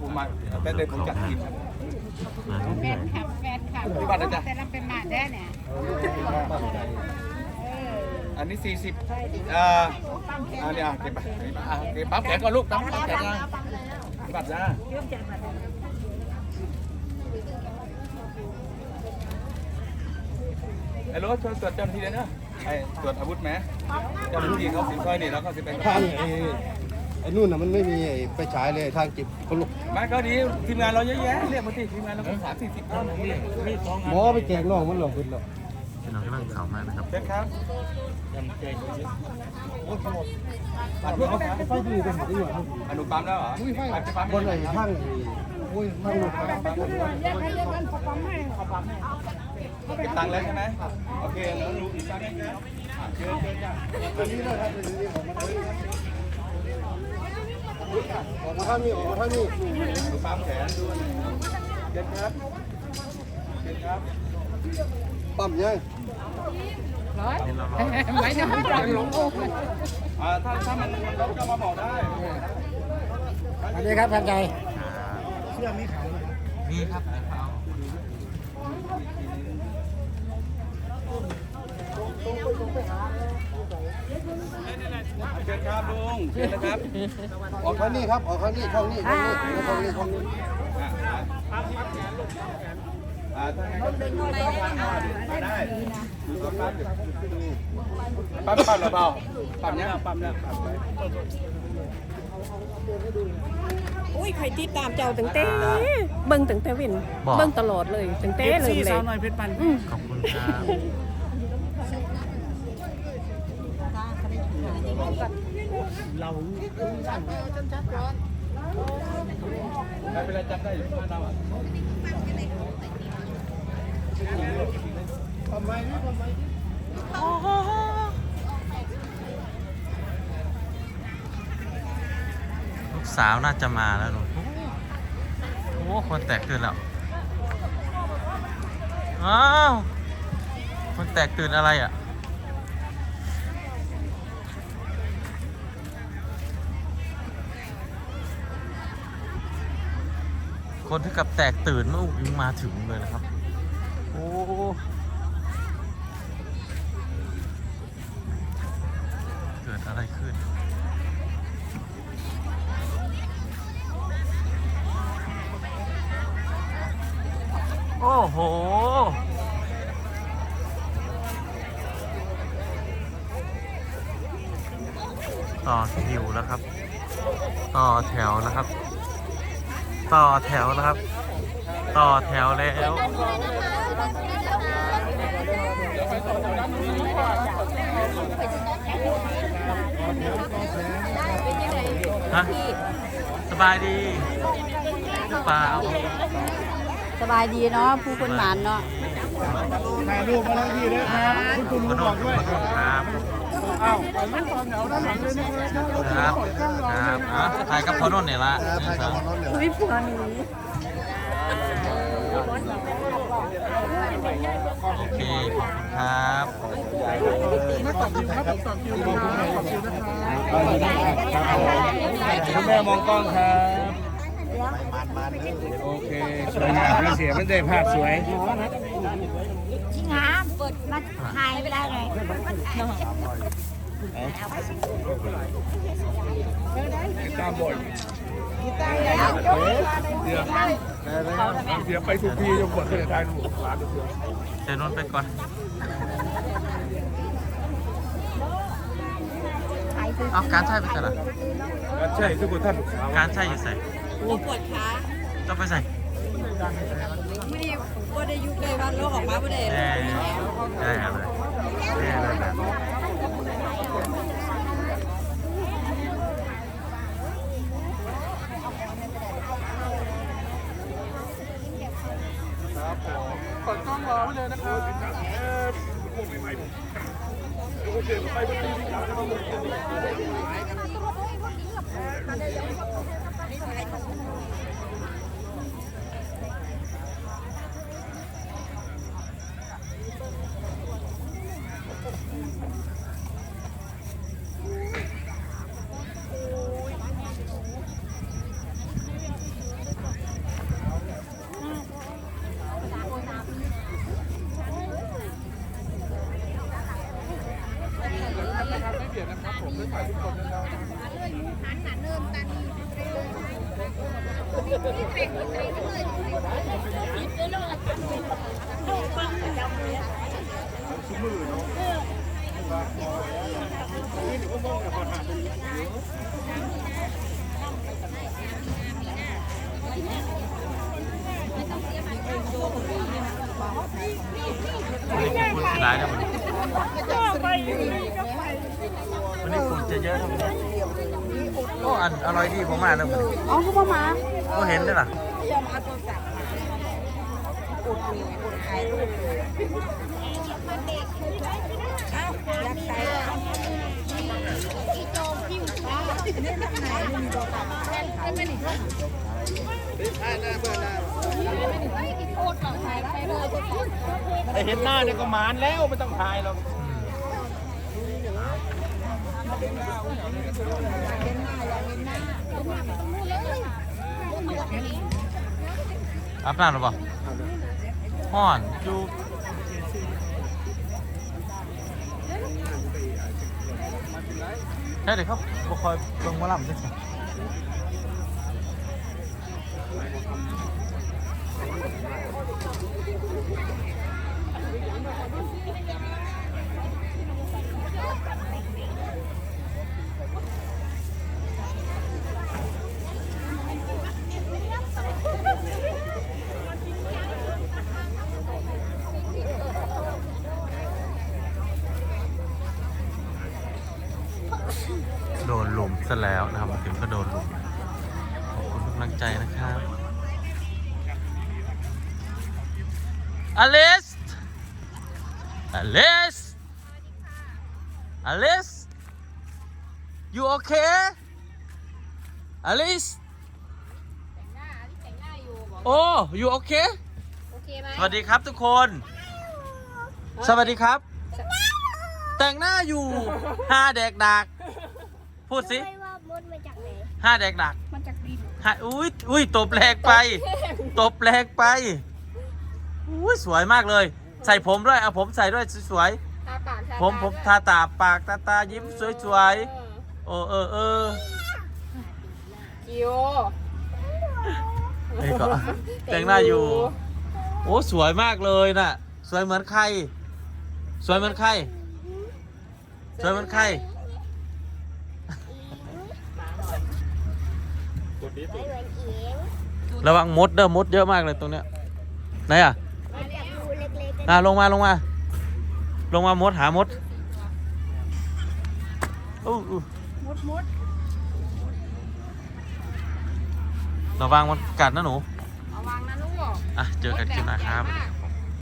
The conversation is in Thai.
ผมมาแต่เด็กผมจัดกินครับมาแฟเรื่อยนคลับแฟนคลับที่บ้านนะจ๊ะแต่เราเป็นมาได้เนี่ยอันนี้ 40อ่าอันนี้อะเก็บไปอะเก็บปั๊บแขนก่อนลูกปั๊บแขนนะบัตรจ้าไอ้รถช่วยตรวจเจ้าหน้าที่เลยนะไอ้ตรวจอาวุธไหมเจ้าหน้าที่เขาสิบซอยนี่แล้วเขาสิเป็นทาง ไอ้ไอ้นู่นน่ะมันไม่มีไอ้ไฟฉายเลยทางเก็บคนลุกมาก็ดีทีมงานเราเยอะแยะเรียกมาสิทีมงานเราสามสี่สิบคนหมอไปแจกน้องมันหลอกขึ้นแล้วพี่น้องที่บ้านเขามากนะครับเชิญครับอันนี้เขาครับไฟดีเป็นที่ว่าอนุปั๊มแล้วเหรอไปไปปั๊มบนไอ้ทางโอ้ยทางลุกเก็บตังค์แล้วใช่ไหมโอเคแล้วรู้อีกตังค์ไหมเชิญเชิญจ้ะอ ออกมาท่านี้ออกมาท่านี้ปั๊มแขนดูเชิญครับเชิญครับปั๊มยังร้อยนี่เรารอไว้นะมันจะหลงโอ้อ่าถ้าถ้ามันมันลบก็มาบอกได้อันนี้ครับท่านใจเสื้อมีขายมีครับเอา เชิญครับลุงเชิญนะครับ ออกทางนี้ครับ ออกทางนี้ช่องนี้ช่องนี้ช่องนี้ช่องนี้อ่าอ่าถ้างั้นก็มาได้ดูตอนปั๊มอยู่ปั๊มปั๊มหรือเปล่าปั๊มเนี้ยปั๊มเนี้ยปั๊มไว้อุ้ยใครติดตามเจ้าตั้งแต่เบิ่งตั้งแต่เวินเบิ่งตลอดเลยตั้งแต่เริ่มเลยขอบคุณครับ กันเราชัดเจนชัดก่อนไม่เป็นไรจับได้หรือไม่เราอะทำไมนี่ทำไมนี่โอ้โหลูกสาวน่าจะมาแล้วหนูโอ้โหคนแตกตื่นแล้ว อ้าว คนแตกตื่นอะไรอะ คนที่กับแตกตื่นเมื่ออุ้งอิงมาถึงเลยนะครับ โอ้เกิดอะไรขึ้นโอ้โห ต่อคิวแล้วครับ ต่อแถวแล้วครับ ต่อแถวแล้วครับ ต่อแถวแล้วฮะสบายดีหรือเปล่าสบายดีเนาะผู้คนหมานเนาะถ่ายรูปมาแล้วพี่เลยคุณตุ่มขนมขนมครับอ้าวไปต่อแถวด้านหลังเลยนะ ครับครับอะถ่ายกับพอนุ่นเนี่ยละถ่ายกับน้องเนี่ยอุ้ยผัวหนูโอเคขอบคุณครับคุณแม่มองกล้องครับ โอเค สวยงามไม่เสียมันได้ภาพสวย จริงฮะเปิดมาถ่ายไปได้ไงตามบ่อยแล้วเดี๋ยวเดี๋ยวไปทุกที่ยกบทเคยทายหนูร้านเดียวเดี๋ยวนุ่นไปก่อนเอาการใช่ไปใส่ละใช่ทุกคนท่านการใช่อยู่ใส่ปวดขาต้องไปใส่ ไม่ได้ว่าได้ยุคเลยวันโลกออกมาไม่ได้แน่แน่เลยแน่เลยแบบเปิดกล้องรอไว้เลยนะครับ วันนี้คุณคุณร้ายนะวันนี้วันนี้คุณจะเยอะนะวันนี้ โอ้อันอร่อยดีผมมาแล้ววันนี้อ๋อเขาบอกมาก็เห็นด้วยล่ะไอเห็นหน้าเนี่ยก็หมานแล้วไม่ต้องถ่ายหรอก อาบน้ำหรือเปล่าห่อนจูใช่เดี๋ยวเขาบคอยเบิ่งมาลำด้วยสิโะแล้วนะครับมาถึงก็โดนหลุมขอบคุณทุกกำลังใจนะครับอลิสอลิสอลิส you okay อลิสโอ้ you okay โอเคไหมสวัสดีครับทุกคน สวัสดีครับ แต่งหน้าอยู่ห้าแดกดักพูดสิไม่ว่ามดมาจากไหนห้าแดกดักมันจากดินห้าอุ้ยอุ้ยตบแรงไป ตบแรงไปอุ้ยสวยมากเลย ใส่ผมด้วยเอาผมใส่ด้วยสวยตาปากๆผมผมทาตาปากตาตายิ้มสวยๆโอ้เออเออกิโอนี่ก็แต่งหน้าอยู่ โอ้สวยมากเลยน่ะ สวยเหมือนใคร สวยเหมือนใคร สวยเหมือนใคร ไม่เหมือนเอียงระวังมดเด้อมดเยอะมากเลยตรงเนี้ยไหนอะมันแบบรูเล็กๆอะลงมาลงมา ลงมามดหามดอู้อู้มดมดระวังมันกัดนะหนู ระวังนะลูก อะเจอกันคลิปหน้าครับมดแดดมาก